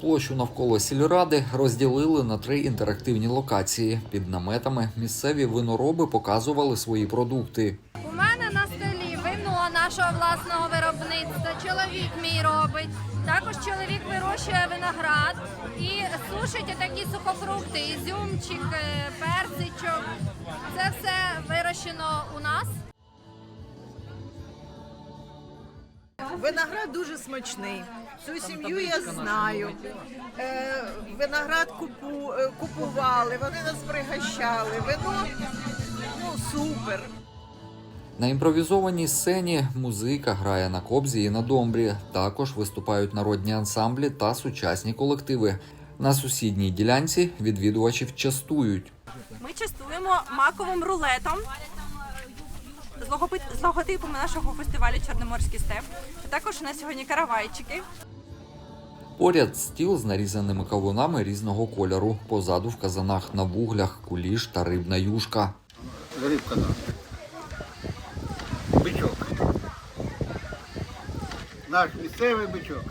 Площу навколо сільради розділили на три інтерактивні локації. Під наметами місцеві винороби показували свої продукти. У мене на столі вино нашого власного виробництва. Чоловік мій робить. Також чоловік вирощує виноград і сушить такі сухофрукти, ізюмчик, е, персичок. Це все вирощено у нас. Виноград дуже смачний. Цю сім'ю я знаю. Е, виноград купу, е, купували, вони нас пригощали. Вино ну супер. На імпровізованій сцені музика грає на кобзі і на домбрі. Також виступають народні ансамблі та сучасні колективи. На сусідній ділянці відвідувачів частують. Ми частуємо маковим рулетом з логотипами нашого фестивалю Чорноморський степ. Також у нас сьогодні каравайчики. Поряд стіл з нарізаними кавунами різного кольору. Позаду в казанах на вуглях куліш та рибна юшка. Рибка наша. Бичок. Наш місцевий бичок.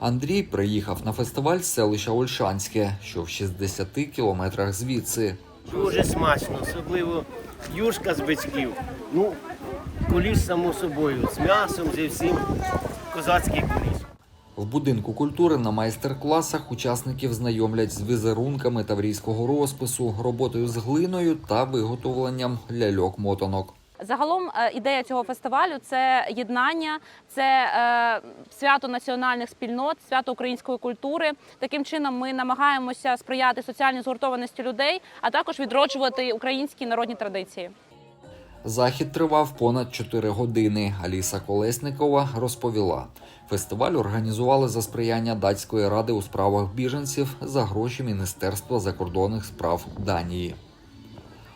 Андрій приїхав на фестиваль з селища Ольшанське, що в 60 кілометрах звідси. Дуже смачно, особливо юшка з бичків. Ну, куліш само собою, з м'ясом, зі всім. Козацький куліш. В будинку культури на майстер-класах учасників знайомлять з візерунками таврійського розпису, роботою з глиною та виготовленням ляльок-мотанок. Загалом е, ідея цього фестивалю це єднання, це е, свято національних спільнот, свято української культури. Таким чином ми намагаємося сприяти соціальній згуртованості людей, а також відроджувати українські народні традиції. Захід тривав понад 4 години. Аліса Колесникова розповіла. Фестиваль організували за сприяння датської ради у справах біженців за гроші Міністерства закордонних справ Данії.